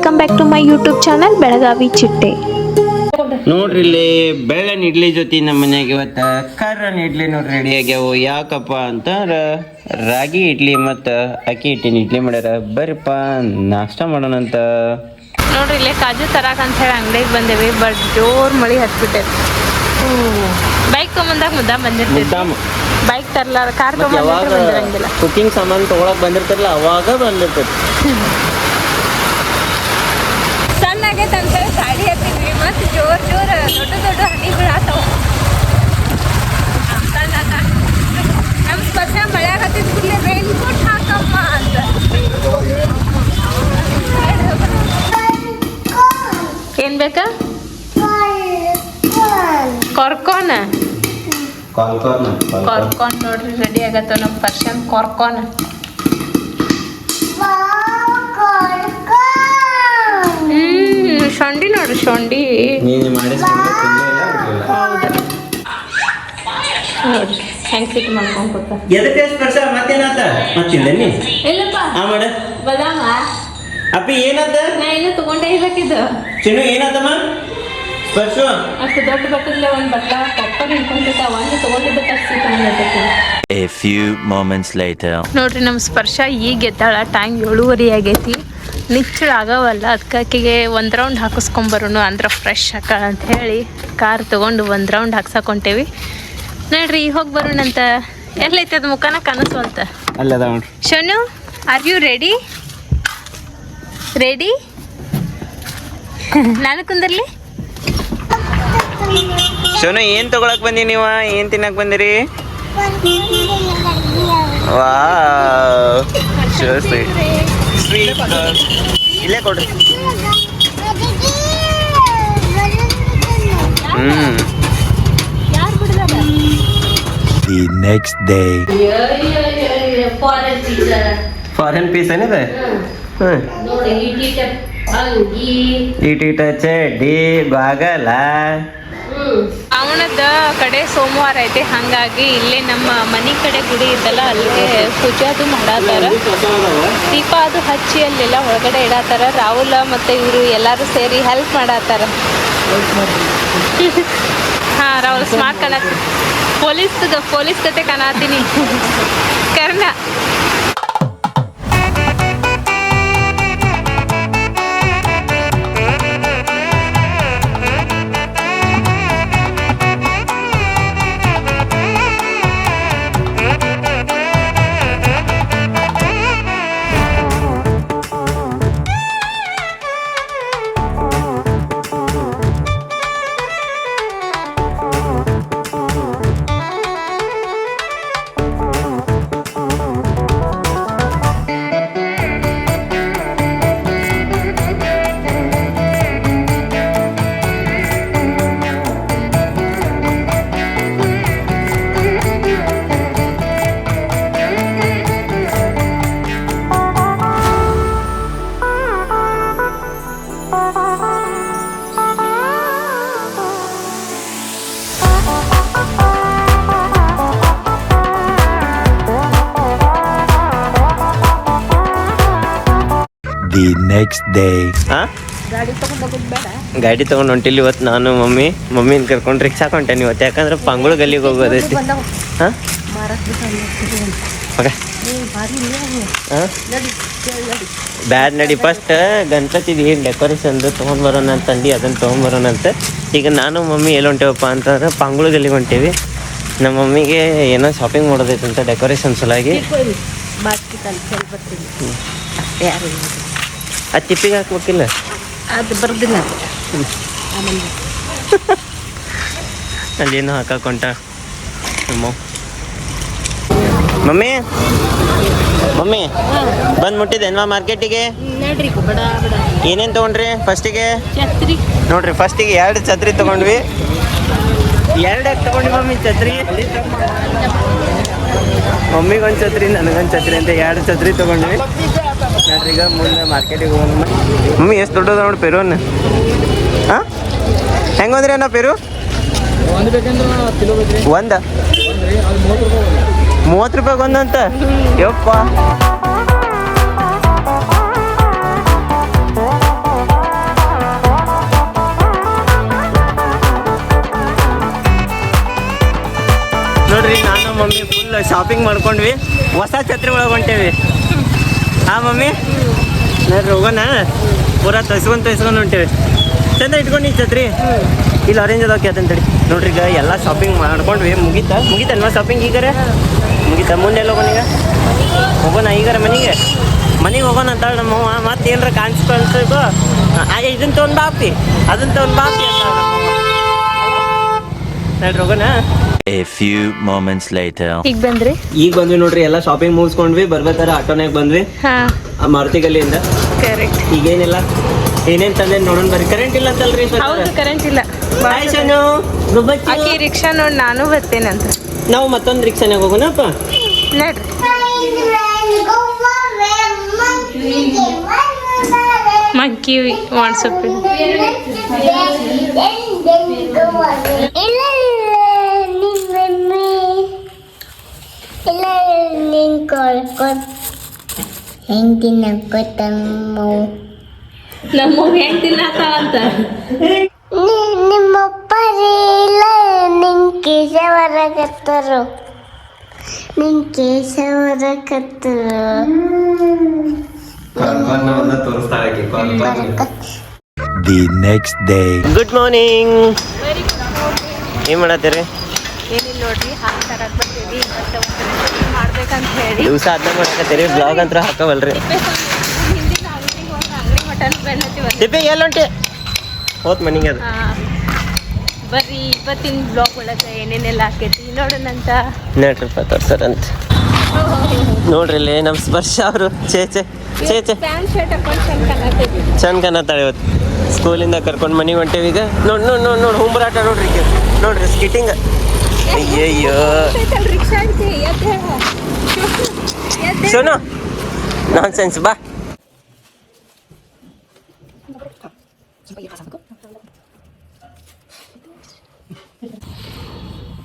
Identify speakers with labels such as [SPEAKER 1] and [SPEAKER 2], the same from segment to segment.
[SPEAKER 1] Welcome back to my YouTube channel Belagavi ಚಿಟ್ಟೆ
[SPEAKER 2] ನೋಡ್ರಿ ಇಲ್ಲಿ ಬೆಳ್ಳನ್ ಇಡ್ಲಿ ಜೊತೆ ನಮ್ಮ ಮನೆಯಾಗ ಇವತ್ತ ಕರ್ರನ್ ಇಡ್ಲಿ ನೋಡ್ರಿ ರೆಡಿ ಆಗ್ಯಾವು. ಯಾಕಪ್ಪ ಅಂತಂದ್ರ ರಾಗಿ ಇಡ್ಲಿ ಮತ್ತ ಅಕ್ಕಿ ಹಿಟ್ಟಿನ ಇಡ್ಲಿ ಮಾಡ್ಯಾರ. ಬರ್ರಿಪ್ಪ ನಾಷ್ಟ ಮಾಡೋಣಂತ
[SPEAKER 1] ನೋಡ್ರಿ ಇಲ್ಲೇ ಕಾಜು ತರಾಕ್ ಅಂತ ಹೇಳಿ ಅಂಗಡಿಗೆ ಬಂದೇವಿ ಬಟ್ ಜೋರ್ ಮಳಿ ಹತ್ಬಿಟ್ಟೈತಿ. ಬೈಕ್ ಬಂದಾಗ ಮುದ್ದ ಬಂದಿರ್ತೀವಿ
[SPEAKER 2] ಮುದ್ದಾಮ
[SPEAKER 1] ಬೈಕ್ ತರ್ಲಾರ ಕಾರ್ ತೊಗೊಂಬಂದ್ರೆ ಬಂದಿರಂಗಿಲ್ಲ.
[SPEAKER 2] ಕುಕಿಂಗ್ ಸಾಮಾನು ತಗೊಳಕ್ ಬಂದಿರ್ತಾರಲ್ಲ ಅವಾಗ ಬಂದಿರ್ತೈತಿ
[SPEAKER 1] ಸಣ್ಣ ಆಗೈತೆ ಅಂತ ಗಾಡಿ ಹತ್ತಿದ್ವಿ ಮತ್ತೆ ಜೋರ್ ಜೋರ್ ದೊಡ್ಡ ದೊಡ್ಡ ಹನಿ ಬೀಳಾತಾವ ನಮ್ಮ ಸ್ಪರ್ಶ ಮಳೆ ಹತ್ತಿದ್ ಕೂಡಲೇ ರೈನ್ ಕೋಟ್ ಹಾಕಮ್ಮ ಅಂತ. ಏನ್ ಬೇಕಾ? ಕೊರ್ಕೋನ ಕೊರ್ಕೋನ್ ನೋಡ್ರಿ ರೆಡಿ ಆಗತ್ತ ನಮ್ಮ ಪರ್ಷನ್ ಕೊರ್ಕೋನ ಹ್ಮ್ ಶೊಂಡಿ ಶೊಂಡಿ
[SPEAKER 2] ಮಾಡಿಸ್ಕೊಂಡು ತಿನ್ನಲಿಲ್ಲ
[SPEAKER 1] ಹೌದು ನೋಡ್ರಿ ಹೆಂಗ್ ಸಿಟ್ಟು ಮಾಡ್ಕೊಂಡ್ ಕೂತ
[SPEAKER 2] ಎದಕ್ಕೆ ಸ್ಪರ್ಶ? ಮತ್ತೇನಾತ? ಮತ್ತಿಂದ ನೀ?
[SPEAKER 1] ಇಲ್ಲಪ್ಪ.
[SPEAKER 2] ಆ ಮಾಡ.
[SPEAKER 1] ಬದಾಮ.
[SPEAKER 2] ಅಪ್ಪಿ ಏನಾತ?
[SPEAKER 1] ನಾ ಇನ್ನು ತಗೊಂಡೇ ಇರ್ಬೇಕಿದ್ದು.
[SPEAKER 2] ಚಿನ್ನು ಏನಾತಮ್ಮ? ಸ್ಪರ್ಶು.
[SPEAKER 1] ಅಷ್ಟು ದೊಡ್ಡ ಒಂದು ಬಟ್ಲ ಒಂದು
[SPEAKER 3] A few moments later.
[SPEAKER 1] ನೋಡ್ರಿ ನಮ್ಮ ಸ್ಪರ್ಶ ಈಗ ಎದ್ದಾಳ ಟೈಮ್ ಏಳುವರಿ ಆಗೈತಿ ನಿಚ್ಚಳ ಆಗವಲ್ಲ ಅದಕ್ಕೆ ಆಕೆಗೆ ಒಂದು ರೌಂಡ್ ಹಾಕಿಸ್ಕೊಂಬರೋನು ಅಂದ್ರೆ ಫ್ರೆಶ್ ಹಾಕ ಅಂತ ಹೇಳಿ ಕಾರ್ ತೊಗೊಂಡು ಒಂದು ರೌಂಡ್ ಹಾಕ್ಸಕೊಂಟೇವಿ ನೋಡ್ರಿ ಈಗ ಹೋಗಿ ಬರೋಣಂತ ಎಲ್ಲೈತೆ ಅದು ಮುಖನ ಕನಸು
[SPEAKER 2] ಅಂತ? Shonu
[SPEAKER 1] Shanu are you ready ready ನಾನು ಕುಂದರ್ಲಿ?
[SPEAKER 2] ಶೋನು ಏನ್ ತಗೊಳಕ್ ಬಂದಿ ನೀವ? ಏನ್ ತಿನ್ನಕ್ ಬಂದಿರಿ? ವಾ ಇಲ್ಲೇ ಕೊಡ್ರಿ. ಹ್ಮ್.
[SPEAKER 3] The next day.
[SPEAKER 2] Foreign piece ಏನಿದೆ? ಇಟಿಟ ಚಡ್ಡಿ ಬಾಗಲ.
[SPEAKER 1] ಅವನದ ಕಡೆ ಸೋಮವಾರ ಐತೆ. ಹಂಗಾಗಿ ಇಲ್ಲೇ ನಮ್ಮ ಮನೆ ಕಡೆ ಗುಡಿ ಇದ್ದಲ್ಲ ಅಲ್ಲಿಗೆ ಪೂಜೆ ಅದು ಮಾಡಾತಾರ. ದೀಪ ಅದು ಹಚ್ಚಿ ಅಲ್ಲೆಲ್ಲ ಒಳಗಡೆ ಇಡಾತಾರ. ರಾಹುಲ ಮತ್ತೆ ಇವರು ಎಲ್ಲರೂ ಸೇರಿ ಹೆಲ್ಪ್ ಮಾಡಾತಾರ. ಹಾ, ರಾಹುಲ್ ಸ್ಮಾರ್ಟ್ ಕಣ ಪೊಲೀಸ್ ಪೊಲೀಸ್ ಕತೆ ಕಾಣತೀನಿ. ಕರ್ಣ.
[SPEAKER 3] The
[SPEAKER 2] ಡೇ ಗಾಡಿ ತಗೊಂಡು ಹೊಂಟಿಲ್ಲ ಇವತ್ತು ನಾನು ಮಮ್ಮಿ. ಮಮ್ಮಿನ ಕರ್ಕೊಂಡು ರಿಕ್ಷಾ ಕೊಂಟೇನಿ ಇವತ್ತು ಯಾಕಂದ್ರೆ ಪಂಗುಳ ಗಲ್ಲಿಗೆ ಹೋಗೋದೈತಿ ಹಾ? ಬ್ಯಾಡ್ ನಡಿ. ಫಸ್ಟ್ ಗಣಪತಿದು ಏನು ಡೆಕೋರೇಷನ್ದು ತೊಗೊಂಡ್ ಬರೋಣ ಅಂತಂದು ಅದನ್ನು ತೊಗೊಂಬರೋಣ ಅಂತ. ಈಗ ನಾನು ಮಮ್ಮಿ ಎಲ್ಲಿ ಹೊಂಟೇವಪ್ಪ ಅಂತಂದ್ರೆ ಪಂಗುಳ ಗಲ್ಲಿಗೆ ಹೊಂಟೇವಿ. ನಮ್ಮ ಮಮ್ಮಿಗೆ ಏನೋ ಶಾಪಿಂಗ್ ಮಾಡೋದೈತಂತ ಅಂತ ಡೆಕೋರೇಷನ್ ಸಲುವಾಗಿ ಅದು ತಿಪ್ಪಿಗೆ ಹಾಕ್ಬೇಕಿಲ್ಲ?
[SPEAKER 4] ಅದು ಬರ್ದಿಲ್ಲ.
[SPEAKER 2] ಅಲ್ಲೇನು ಹಾಕೊಂಟ ನಮ್ಮ ಮಮ್ಮಿ ಮಮ್ಮಿ ಬಂದು ಮುಟ್ಟಿದ್ದೇನ್ವಾ ಮಾರ್ಕೆಟಿಗೆ?
[SPEAKER 4] ನೋಡ್ರಿ ಬಡ ಬಡ.
[SPEAKER 2] ಏನೇನು ತಗೊಂಡ್ರಿ ಫಸ್ಟಿಗೆ? ನೋಡ್ರಿ ಫಸ್ಟಿಗೆ ಎರಡು ಛತ್ರಿ ತಗೊಂಡ್ವಿ. ಎರಡು ತಗೊಂಡ್ವಿ ಮಮ್ಮಿ ಛತ್ರಿ? ಮಮ್ಮಿಗೊಂದ್ ಛತ್ರಿ ನನಗೊಂದು ಛತ್ರಿ ಅಂತ ಎರಡು ಛತ್ರಿ ತೊಗೊಂಡ್ವಿ. ಮುಂದೆ ಮಾರ್ಕೆಟಿಗೆ ಹೋಗೋಣ. ಮಮ್ಮಿ ಎಷ್ಟು ದೊಡ್ಡದ ನೋಡಿ ಪೆರೂನ್ ಹಾಂ ಹೆಂಗಂದ್ರಿ ಅಣ್ಣ ಪೆರು? ಒಂದ ಮೂವತ್ತು ರೂಪಾಯಿಗೆ ಒಂದಂತ ಯಪ್ಪ. ನೋಡ್ರಿ ನಾನು ಮಮ್ಮಿ ಫುಲ್ ಶಾಪಿಂಗ್ ಮಾಡ್ಕೊಂಡ್ವಿ. ಹೊಸ ಛತ್ರಿ ಒಳಗೊಂಟೇವಿ ಹಾ, ಮಮ್ಮಿ. ನೋಡ್ರಿ, ಹೋಗೋಣ. ಪೂರಾ ತಸ್ಕೊಂಡ್ ತಸ್ಕೊಂಡ್ ಹೊಂಟೇವಿ. ಚಂದ ಇಟ್ಕೊಂಡು ಛತ್ರಿ. ಇಲ್ಲಿ ಆರೆಂಜ್ ಅದಾವ ಕೇತಂತಡಿ ನೋಡ್ರಿ, ಈಗ ಎಲ್ಲ ಶಾಪಿಂಗ್ ಮಾಡ್ಕೊಂಡ್ವಿ. ಮುಗೀತಾ? ಮುಗೀತಲ್ವಾ ಶಾಪಿಂಗ್ ಈಗಾರೆ? ಮುಗೀತಾ? ಮುಂದೆ ಎಲ್ಲ ಹೋಗೋಣ ಈಗ? ಹೋಗೋಣ ಈಗಾರ ಮನೆಗೆ? ಮನೆಗೆ ಹೋಗೋಣ ಅಂತ ನಮ್ಮ ಮತ್ತೆ ಏನರ ಕಾಣಿಸ್ಕೊಳ್ಬೇಕು ಇದನ್ನ ತೊಗೊಂಡು ಬಾಪಿ ಅದನ್ನ ತೊಗೊಂಡು ಬಾಪಿ ಅಂತ ನೋಡ್ರಿ, ಹೋಗೋಣ.
[SPEAKER 3] A few moments later.
[SPEAKER 1] ಈಗ ಬಂದ್ರಿ?
[SPEAKER 2] ಈಗ ಬಂದ್ವಿ ನೋಡ್ರಿ ಎಲ್ಲ ಶಾಪಿಂಗ್ ಮುಗಿಸ್ಕೊಂಡ್ವಿ ಬರ್ಬೇಕಾದ್ರೆ ಆಟೋನಾಗ ಬಂದ್ವಿ.
[SPEAKER 1] ಹಾ.
[SPEAKER 2] ಆ ಮಾರುತಿ ಗಲ್ಲಿಯಿಂದ.
[SPEAKER 1] ಕರೆಕ್ಟ್
[SPEAKER 2] ಈಗೇನಿಲ್ಲ ಏನೇನ್ ತಂದೆ ನೋಡೋಣ ಬರ್ರಿ. ಕರೆಂಟ್ ಇಲ್ಲ ಅಂತಲ್ರಿ
[SPEAKER 1] ಹೌದು ಕರೆಂಟ್ ಇಲ್ಲ.
[SPEAKER 2] ಬಾಯ್ ಶನು. ಗುಬ್ಬಚ್ಚಿ.
[SPEAKER 1] ಆಕಿ ರಿಕ್ಷಾ ನೋಡಿ ನಾನು ಬರ್ತೇನಂತ
[SPEAKER 2] ನಾವು ಮತ್ತೊಂದು ರಿಕ್ಷಾನಾಗ ಹೋಗೋಣಪ್ಪ
[SPEAKER 1] ನೋಡ್ರಿ. ಮಂಕಿ ವಾಟ್ಸಪ್
[SPEAKER 5] ಹೆಂಡತಿ ನಕ್ಕೋತಮ್ಮ
[SPEAKER 1] ನಮ್ಮ ಹೆಂಗ್ ತಿನ್ನತ್ತಾವಂತ
[SPEAKER 5] ನಿಮ್ಮಪ್ಪ ಇಲ್ಲ ನಿನ್ ಕೇಶ ಬರಕತ್ತರು ನಿನ್ ಕೇಶ ಬರಕತ್ತರು
[SPEAKER 3] The next day.
[SPEAKER 2] Good morning ಏನ್ ಮಾಡತ್ತೀರಿ?
[SPEAKER 1] ಏನಿಲ್ಲ ನೋಡ್ರಿ ಹಾಲು ತರಕ್ ಮಾಡ್ಬೇಕಂತ ಹೇಳಿ
[SPEAKER 2] ದಿವಸ ಅದನ್ನ ಮಾಡಕತ್ತೀರಿ ಬ್ಲಾಗ್ ಅಂತ ಹಾಕವಲ್ರಿ. ತಿಪ್ಪೆ ಎಲ್ಲೊಂಟಿ ಹೋತ್ ಮನಿಗೆ ಅದು.
[SPEAKER 1] ಬರ್ರಿ ಇವತ್ತಿನ ಬ್ಲಾಗ್ ಒಳಗೆ ಏನೇನೆಲ್ಲ ಆಕೈತಿ ನೋಡೋಣಂತ
[SPEAKER 2] ನಡ್ರಿಪ್ಪ ತೋರ್ಸರಂತ ನೋಡ್ರಿ ಇಲ್ಲಿ ನಮ್ಮ ಸ್ಪರ್ಶ ಅವರು. ಚೇ ಚೇ ಚೇ ಚೇ
[SPEAKER 1] ಚಂದ
[SPEAKER 2] ಕನ್ನತ್ತಾಳೆ ಇವತ್ತು. ಸ್ಕೂಲಿಂದ ಕರ್ಕೊಂಡು ಮನೆಗೆ ಹೊಂಟೇವಿ ಈಗ. ನೋಡ್ ನೋಡ್ ನೋಡ್ ನೋಡ್ ಹುಂಬರಾಟ ನೋಡ್ರಿ. ನೋಡ್ರಿ ಸ್ಕಿಟಿಂಗ್ ಅಯ್ಯಯ್ಯೋ.
[SPEAKER 1] ಐತಿ Nonsense ಹೇಳ
[SPEAKER 2] ನಾನ್ ಸೆನ್ಸ್ ಬಾ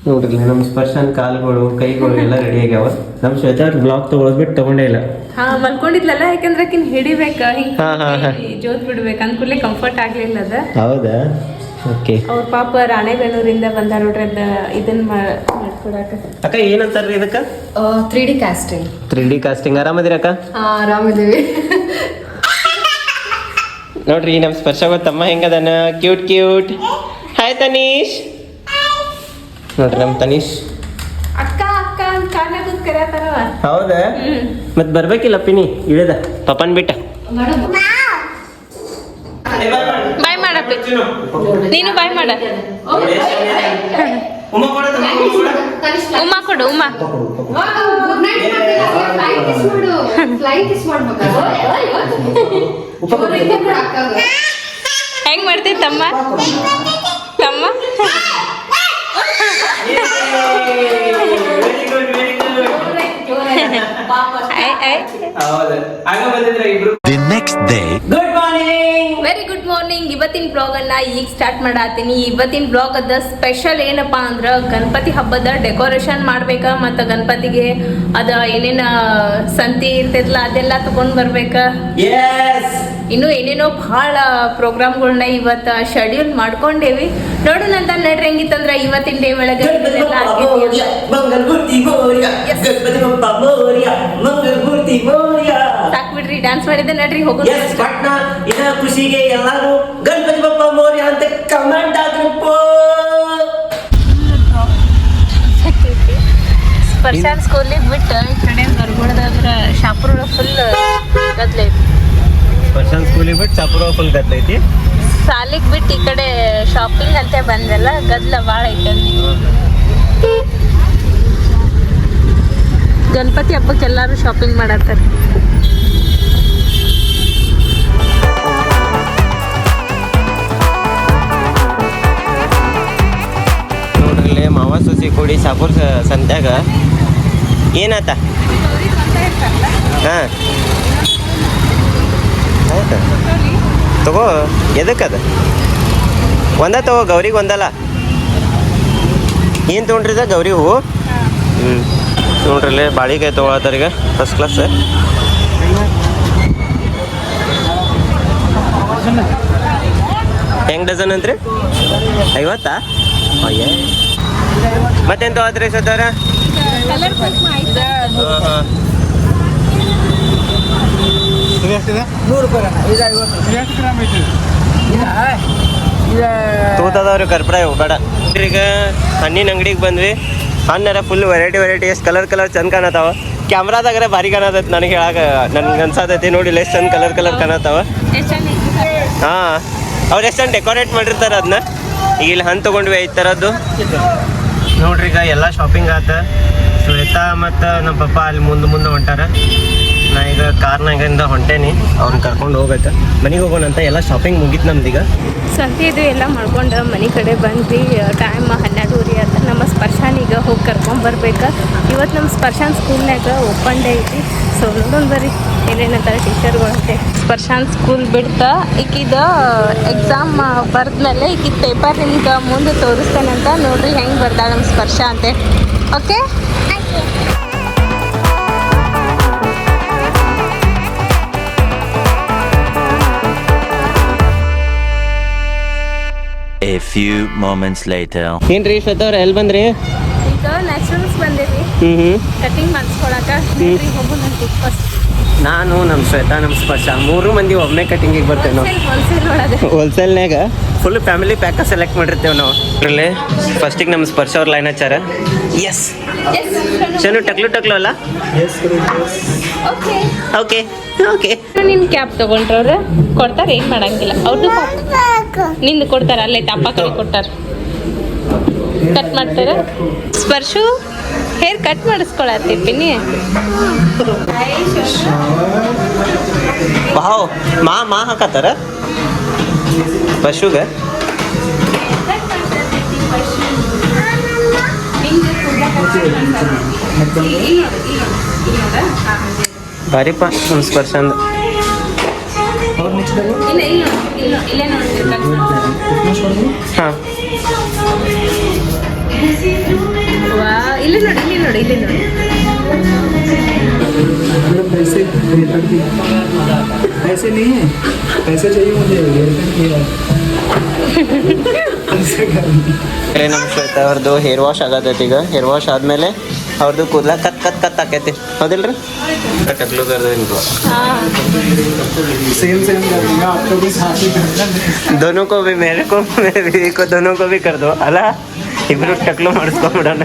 [SPEAKER 2] ನೋಡ್ರಿ ನಮ್ಮ ಸ್ಪರ್ಶನ್ ಕಾಲುಗಳು ಕೈಗಳು ಎಲ್ಲ ರೆಡಿ ಆಗ್ಯಾವ. ನಮ್ಮ ಶ್ವೇತಾ ಬ್ಲಾಗ್ ತಗೊಳ್ಬಿಟ್ಟು ತಗೊಂಡೇ ಇಲ್ಲ.
[SPEAKER 1] ಹಾ ಮಲ್ಕೊಂಡಿದ್ಲಲ್ಲ? ಯಾಕಂದ್ರೆ ಹಿಡಿಬೇಕು ಹಿಡಿಬೇಕ? ಹಿಂಗ್
[SPEAKER 2] ಹಾ, ಹಾ, ಹಾ.
[SPEAKER 1] ಜೋತ್ ಬಿಡ್ಬೇಕು. ಅಂದ್ಕೂಡ್ಲೆ ಕಂಫರ್ಟ್ ಆಗ್ಲಿಲ್ಲ ಅದ.
[SPEAKER 2] ಹೌದಾ? ಓಕೆ
[SPEAKER 1] ಅವ್ರ ಪಾಪ ರಾಣೆಬೆನ್ನೂರಿಂದ ಬಂದಾರ ನೋಡ್ರಿ ಅದ ಇದನ್ನ ಅಕ್ಕ ಮಾಡ್ಕೊಡಾಕ
[SPEAKER 2] ಅಕ್ಕ ಏನಂತಾರ್ರಿ ಇದಕ್ಕ?
[SPEAKER 4] Three D casting
[SPEAKER 2] three D casting ಆರಾಮದಿರ ಅಕ್ಕ?
[SPEAKER 4] ಆರಾಮಿದ್ದೀವಿ
[SPEAKER 2] ನೋಡ್ರಿ ನಮ್ಮ ಸ್ಪರ್ಶ ತಮ್ಮ ಹೆಂಗದನ? Cute cute hi Tanish. ನೋಡ್ರಿ ನಮ್ಮ ತನೀಶ್.
[SPEAKER 1] ಅಕ್ಕ ಅಕ್ಕ ಅಂತ
[SPEAKER 2] ಹೌದಾ? ಮತ್ ಬರ್ಬೇಕಿಲ್ಲ ಪಿನಿ ಇಳಿದ. ಪಪ್ಪನ್ ಬಿಟ್ಟ.
[SPEAKER 1] ನೀನು ಬಾಯ್ ಮಾಡ. ಉಮಾ ಕೊಡು. ಉಮ್ಮ ಹೆಂಗ್ ಮಾಡ್ತಿ ತಮ್ಮ? ತಮ್ಮ? ಐ ಐ.
[SPEAKER 3] The next day
[SPEAKER 2] good morning
[SPEAKER 1] very good morning ಇವತ್ತಿನ ಬ್ಲಾಗ್ ಅನ್ನ ಈಗ ಸ್ಟಾರ್ಟ್ ಮಾಡತ್ತೀನಿ ಇವತ್ತಿನ ಬ್ಲಾಗ್ ಅದ ಸ್ಪೆಷಲ್ ಏನಪ್ಪಾ ಅಂದ್ರ ಗಣಪತಿ ಹಬ್ಬದ ಡೆಕೋರೇಷನ್ ಮಾಡ್ಬೇಕ ಮತ್ತ ಗಣಪತಿಗೆ ಅದ ಏನೇನ ಸಂತಿ ಇರ್ತೈತಲ್ಲ ಅದೆಲ್ಲ ತಗೊಂಡ್ ಬರ್ಬೇಕ. ಇನ್ನು ಏನೇನೋ ಬಹಳ ಪ್ರೋಗ್ರಾಮ್ಗಳನ್ನ ಇವತ್ತು ಶೆಡ್ಯೂಲ್ ಮಾಡ್ಕೊಂಡೇವಿ. ನೋಡೋಣಂತ ನಡ್ರಿ ಹೆಂಗಿತ್ತಂದ್ರ ಇವತ್ತಿನ ಡೇ ಒಳಗೆ ಅಂತ. ಸಾಕ್ ಬಿಡ್ರಿ ಡ್ಯಾನ್ಸ್ ಮಾಡಿದ್ದೆ ನಡ್ರಿ ಹೋಗೋಣ.
[SPEAKER 2] ಖುಷಿಗೆ ಎಲ್ಲಾರು ಗಣಪತಿ ಬಪ್ಪ ಮೋರ್ಯ ಅಂತ ಕಮೆಂಟ್ ಹಾಕ್ರಪ್ಪ
[SPEAKER 1] ಸ್ಪರ್ಶಾನ್ ಸ್ಕೂಲಿಗೆ ಬಿಟ್ಟು ಈ ಕಡೆ ಬರ್ಬೋದಾದ್ರ ಶಾಪುರ ಫುಲ್ ಗದ್ಲೈತಿ
[SPEAKER 2] ಸ್ಪರ್ಶನ್ ಸ್ಕೂಲಿಗೆ ಬಿಟ್ಟು ಚಾಪುರ ಫುಲ್ ಗದ್ದೈತಿ
[SPEAKER 1] ಸಾಲಿಗೆ ಬಿಟ್ಟು ಈ ಕಡೆ ಶಾಪಿಂಗ್ ಅಂತ ಬಂದಲ್ಲ ಗದ್ದಲ ಭಾಳ ಐತೆ ಅಲ್ಲಿ. ಗಣಪತಿ ಹಬ್ಬಕ್ಕೆ ಎಲ್ಲರೂ ಶಾಪಿಂಗ್ ಮಾಡತ್ತಾರೆ.
[SPEAKER 2] ನೋಡ್ರಿ ಇಲ್ಲಿ ಮಾವ ಸೊಸಿ ಕೂಡಿ ಸಾಪುರ್ ಸಂತ್ಯಾಗ. ಏನಾತ? ಹಾಂ. ಹೌದಾ? ತಗೋ ಎದಕ್ಕದ ಒಂದ ತಗೋ ಗೌರಿಗೆ ಒಂದಲ್ಲ. ಏನು ತೊಗೊಂಡ್ರಿದ ಗೌರಿ ಹೂವು? ಹ್ಞೂ ತೊಗೊಂಡ್ರಲ್ಲಿ ಬಾಳಿಕಾಯಿ ತೊಗೊಳತ್ತಾರ ಈಗ ಫಸ್ಟ್ ಕ್ಲಾಸ್ ಹೆಂಗ್ ಡಜನ್ ಅಂತ್ರಿ? ಐವತ್ತಾ? ಅಯ್ಯ. ಮತ್ತೇನು ಸತ್ತವ್ರ ತೂತದವ್ರು ಕರ್ಪುರ ಇವು ಬೇಡ. ಈಗ ಹಣ್ಣಿನ ಅಂಗಡಿಗೆ ಬಂದ್ವಿ. ಹಣ್ಣರ ಫುಲ್ ವೆರೈಟಿ ವೆರೈಟಿ ಎಷ್ಟು ಕಲರ್ ಕಲರ್ ಚಂದ ಕಾಣತಾವ ಕ್ಯಾಮ್ರಾದಾಗ ಭಾರಿ ಕಾಣತೈತಿ ನನಗೆ ಹೇಳಾಕ ನನ್ಗೆ ನೋಡಿ ನೋಡಿಲ್ಲ ಎಷ್ಟು ಚಂದ ಕಲರ್ ಕಲರ್ ಕಾಣತಾವ ಹಾಂ. ಅವ್ರು ಎಷ್ಟು ಚಂದ ಡೆಕೋರೇಟ್ ಮಾಡಿರ್ತಾರೆ ಅದನ್ನ ಈಗ ಇಲ್ಲಿ ಹಣ್ಣು ತೊಗೊಂಡ್ವಿ ಐದು ಥರದ್ದು ನೋಡ್ರಿ ಈಗ ಎಲ್ಲ ಶಾಪಿಂಗ್ ಆತ. ಶ್ವೇತಾ ಮತ್ತು ನಮ್ಮ ಪಪ್ಪ ಅಲ್ಲಿ ಮುಂದೆ ಮುಂದೆ ಹೊಂಟಾರ. ನಾ ಈಗ ಕಾರ್ನಾಗಿಂದ ಹೊಂಟೇನಿ ಅವ್ರನ್ನ ಕರ್ಕೊಂಡು ಹೋಗತ್ತೆ ಮನೆಗೆ ಹೋಗೋಣ ಅಂತ ಎಲ್ಲ ಶಾಪಿಂಗ್ ಮುಗೀತು ನಮ್ದೀಗ.
[SPEAKER 1] ಸಂತಿ ಇದು ಎಲ್ಲ ಮಾಡ್ಕೊಂಡು ಮನೆ ಕಡೆ ಬಂದ್ವಿ. ಟೈಮ್ ಹನ್ನೆರಡುವರೆ ಅಂತ ನಮ್ಮ ಸ್ಪರ್ಶಾನೀಗ ಹೋಗಿ ಕರ್ಕೊಂಬರ್ಬೇಕು ಇವತ್ತು ನಮ್ಮ ಸ್ಪರ್ಶಾನ್ ಸ್ಕೂಲ್ನಾಗ ಓಪನ್ ಡೇ ಐತಿ. ಸೊ ನೋಡೋಣ ಬರ್ರಿ. ಏನೇನಂತಾರೆ ಟೀಚರ್ಗಳಂತೆ ಸ್ಪರ್ಶಾನ್ ಸ್ಕೂಲ್ ಬಿಡ್ತಾ. ಈಕಿದ ಎಕ್ಸಾಮ್ ಬರೆದ್ಮೇಲೆ ಈಕಿದ ಪೇಪರ್ ನಿಮ್ಗೆ ಮುಂದೆ ತೋರಿಸ್ತೇನಂತ ನೋಡ್ರಿ ಹೆಂಗೆ ಬರ್ದಾಳ ನಮ್ಮ ಸ್ಪರ್ಶ ಅಂತೆ.
[SPEAKER 3] Okay few moments later.
[SPEAKER 2] ಏನ್ರಿ ಶ್ವೇತ ಅವ್ರ ಎಲ್ಲಿ ಬಂದ್ರಿ?
[SPEAKER 1] ಈಗ ನ್ಯಾಚುರಲ್ಸ್ ಬಂದೇವಿ ಕಟಿಂಗ್ ಮಾಡಿಸ್ಕೊಳಕ. ಫಸ್ಟ್
[SPEAKER 2] ನಾನು ನಮ್ಮ ಶ್ವೇತಾ ನಮ್ಮ ಸ್ಪರ್ಶ. ಮೂರು ಮಂದಿ ಒಮ್ಮೆ ಕಟಿಂಗಿಗೆ ಬರ್ತೇವೆ ನಾವು.
[SPEAKER 1] ಹೋಲ್ಸೇಲ್ ಒಳಗೆ.
[SPEAKER 2] ಹೋಲ್ಸೇಲ್ನಾಗ ಫುಲ್ ಫ್ಯಾಮಿಲಿ ಪ್ಯಾಕ ಸೆಲೆಕ್ಟ್ ಮಾಡಿರ್ತೇವೆ ನಾವು. ಫಸ್ಟಿಗೆ ನಮ್ಮ ಸ್ಪರ್ಶ ಅವ್ರ ಲೈನ್ ಹಚ್ಚಾರ? ಎಸ್ ಶನು ಟಕ್ಲು ಟಕ್ಲು ಅಲ್ಲ?
[SPEAKER 1] ಓಕೆ
[SPEAKER 2] ಓಕೆ ಓಕೆ
[SPEAKER 1] ನಿನ್ ಕ್ಯಾಪ್ ತಗೊಂಡ್ರವ್ರೆ ಕೊಡ್ತಾರ ಏನ್ ಮಾಡಂಗಿಲ್ಲ. ಅವ್ರದ್ದು ನಿಂದು ಕೊಡ್ತಾರ ಅಲ್ಲೇ ತಪ್ಪ ಕೈ ಕೊಟ್ಟಾರ ಕಟ್ ಮಾಡ್ತಾರ. ಸ್ಪರ್ಶು ಹೇರ್ ಕಟ್ ಮಾಡಿಸ್ಕೊಳತ್ತೀಪಿನಿ
[SPEAKER 2] ವಾವ್ ಮಾ ಮಾ ಹಾಕತ್ತಾರ? ಪಶುಗ ಭಾರಿಪ್ಪ ನಮ್ಮ ಸ್ಪರ್ಶ ಅಂದ ಹಾಂ
[SPEAKER 1] ಇಲ್ಲಿ ನೋಡಿ ಇಲ್ಲಿ ನೋಡಿ ಇಲ್ಲಿ ನೋಡಿ
[SPEAKER 6] पैसे पैसे नहीं है पैसे चाहिए मुझे
[SPEAKER 2] ಏ ನಮ್ಮ ಶ್ವೇತಾ ಅವ್ರದ್ದು ಹೇರ್ ವಾಶ್ ಆಗತೈತಿ ಈಗ ಹೇರ್ ವಾಶ್ ಆದಮೇಲೆ ಅವ್ರದ್ದು ಕೂದಲ ಕತ್ ಕತ್ ಕತ್ ಆಕೈತಿ ಹೌದಿಲ್ರಿ ಟಕ್ಲು ಕರ್ದು
[SPEAKER 6] सेम सेम कर दूंगा आपको भी साथ ही करना
[SPEAKER 2] दोनों को भी मेरे को मेरे बीवी को दोनों को भी कर दो ಅಲ್ಲ ಇಬ್ರು ಟಕ್ಲು ಮಾಡಿಸ್ಕೊಂಬಿಡೋಣ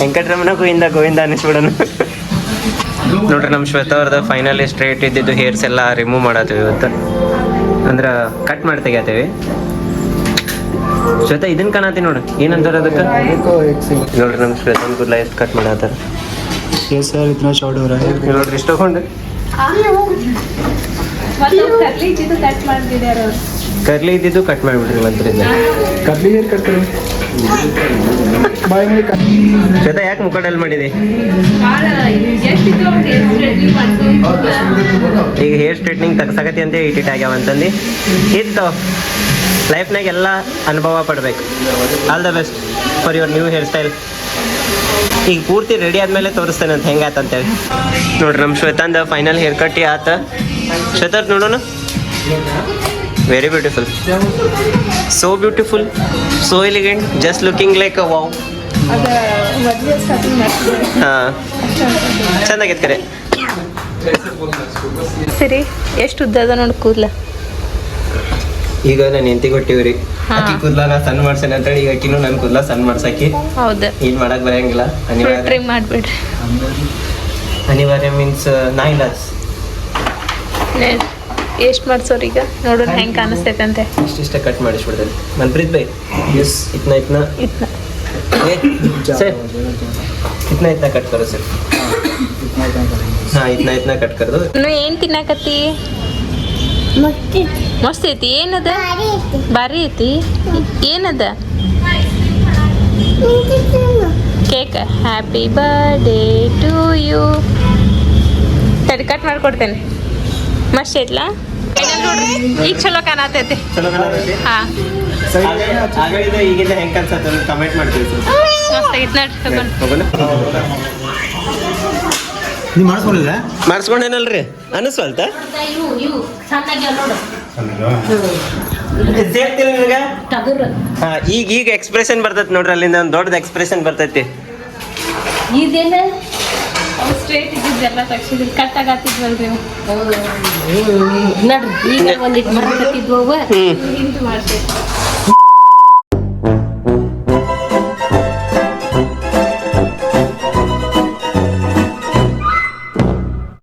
[SPEAKER 2] ವೆಂಕಟರಮಣ ಗೋವಿಂದ ಗೋವಿಂದ ಅನ್ನಿಸ್ಬಿಡೋಣ ನೋಡ್ರಿ ನಮ್ಮ ಶ್ವೇತಾ ಅವ್ರದ್ದು ಫೈನಲಿ ಸ್ಟ್ರೇಟ್ ಇದ್ದಿದ್ದು ಹೇರ್ಸ್ ಎಲ್ಲ ರಿಮೂವ್ ಮಾಡತ್ತೀವಿ ಇವತ್ತು ಅಂದ್ರೆ ಕಟ್ ಮಾಡಿ ತೆಗಿತೀವಿ ಶ್ವೇತಾ ಇದನ್ನ ಕಾಣತಿ ನೋಡು. ಏನಂತಾರ ಅದಕ್ಕೆ? ನೋಡ್ರಿ ನಮ್ಮ ಶ್ವೇತನ್ ಕೂದಲ ಎಷ್ಟು ಕಟ್ ಮಾಡತ್ತಾರ
[SPEAKER 6] ಸರ್ ಇದನ್ನ ಶಾರ್ಟ್ ಅವರ
[SPEAKER 2] ನೋಡ್ರಿ ಎಷ್ಟು ತಗೊಂಡು.
[SPEAKER 1] ಕರ್ಲಿ ಇದ್ದಿದ್ದು ಕಟ್ ಮಾಡಿಬಿಡ್ರಿ ಮಂತ್ರಿಂದ
[SPEAKER 2] ಕರ್ಲಿ ಏರ್ ಕಟ್ ಬಾಯ್ ಯಾಕೆ ಮುಖಡಲ್ಲಿ ಮಾಡಿದೆ? ಈಗ ಹೇರ್ ಸ್ಟ್ರೈಟ್ನಿಂಗ್ ತಗ್ಸಕತಿ ಅಂತ ಇಟ್ಟಿಟ್ ಆಗ್ಯಾವ ಅಂತಂದು. ಇತ್ತು. ಲೈಫ್ನಾಗ ಎಲ್ಲ ಅನುಭವ ಪಡ್ಬೇಕು. All the best for your new hair style ಈಗ ಪೂರ್ತಿ ರೆಡಿ ಆದ್ಮೇಲೆ ತೋರಿಸ್ತೇನೆ ಅಂತ ಹೆಂಗೆ ಅಂತೇಳಿ. ನೋಡ್ರಿ ನಮ್ಮ ಶ್ವೇತಾಂದ ಫೈನಲ್ ಹೇರ್ ಕಟ್ಟಿ ಆತ. ಶ್ವೇತಾರ್ ನೋಡೋಣ? Very beautiful so beautiful so elegant just looking like a wow ಹಾಂ. ಚಂದಾಗೈತೆ ಕರೆ.
[SPEAKER 1] ಸರಿ, ಎಷ್ಟು ಉದ್ದ ನೋಡಿ ಕೂದ್ಲ?
[SPEAKER 2] ಈಗ ನಾನು ಹೆಂಡತಿ ಕೊಟ್ಟಿವ್ರಿ. ಆಕಿ ಕೂದ್ಲ ನಾ ಸಣ್ಣ ಮಾಡ್ಸೇನೆ ಅಂತೇಳಿ ಈಗ ಆಕಿನೂ ನನ್ನ ಕುದ್ಲ ಸಣ್ಣ ಮಾಡ್ಸಾಕಿ.
[SPEAKER 1] ಹೌದು.
[SPEAKER 2] ಏನ್ ಮಾಡಕ್ ಬರಂಗಿಲ್ಲ. ಅನಿವಾರ್ಯ.
[SPEAKER 1] ಟ್ರಿಮ್ ಮಾಡ್ಬಿಡ್ರಿ.
[SPEAKER 2] ಅನಿವಾರ್ಯ ಮೀನ್ಸ್ ನಾಯಿಲಾಸ್
[SPEAKER 1] ಎಷ್ಟು ಮಾಡ್ಸೋರು ಈಗ? ನೋಡೋಣ ಹೆಂಗೆ ಕಾಣಿಸ್ತೈತಂತೆ.
[SPEAKER 2] ಇಷ್ಟಿಷ್ಟ ಕಟ್ ಮಾಡಿಸ್ಬಿಡ್ತಾರೆ ಮನ್ಪ್ರೀತ್ ಬೈ.
[SPEAKER 6] ಎಸ್
[SPEAKER 2] ಇತ್ನ ಇತ್ನ. ಇತ್ನ. ಸರ್. ಇತ್ನ ಇತ್ನ ಕಟ್ ಕರೋ ಸರ್. ಹಾಂ ಇತ್ನ ಇತ್ನ ಕಟ್ ಕರೆದು.
[SPEAKER 1] ಏನು ತಿನ್ನಕತ್ತಿ? ಮಸ್ತ್ ಐತಿ. ಏನದ? ಭಾರಿ ಐತಿ. ಏನದ? Cake. Happy birthday to you ಸರಿ ಕಟ್ ಮಾಡ್ಕೊಡ್ತೇನೆ. ಮಸ್ತ್ ಐತ್ಲಾ? ಈಗ ಚಲೋ ಕಾಣತೈತಿ. ಹಾ.
[SPEAKER 2] ಕಮೆಂಟ್ ಮಾಡ್ತೀವಿ
[SPEAKER 6] ನೀವು ಮಾಡಿಸ್ಕೊಂಡಿಲ್ಲ?
[SPEAKER 2] ಮಾಡಿಸ್ಕೊಂಡೇನಲ್ರಿ? ಅನಿಸ್ವಲ್ತ? ಸೇರ್ತಿಲ್ಲ ನಿನಗ? ಹಾ ಈಗ ಈಗ ಎಕ್ಸ್ಪ್ರೆಷನ್ ಬರ್ತೈತಿ ನೋಡ್ರಿ ಅಲ್ಲಿಂದ ಒಂದು ದೊಡ್ಡದ ಎಕ್ಸ್ಪ್ರೆಷನ್ ಬರ್ತೈತಿ.
[SPEAKER 5] ಇದೇನ?
[SPEAKER 1] ಸ್ಟ್ರೇಟ್ ಇದ್ದಿದ್ದೆಲ್ಲ ತಗ್ಸಿದ್ರು. ಕಟ್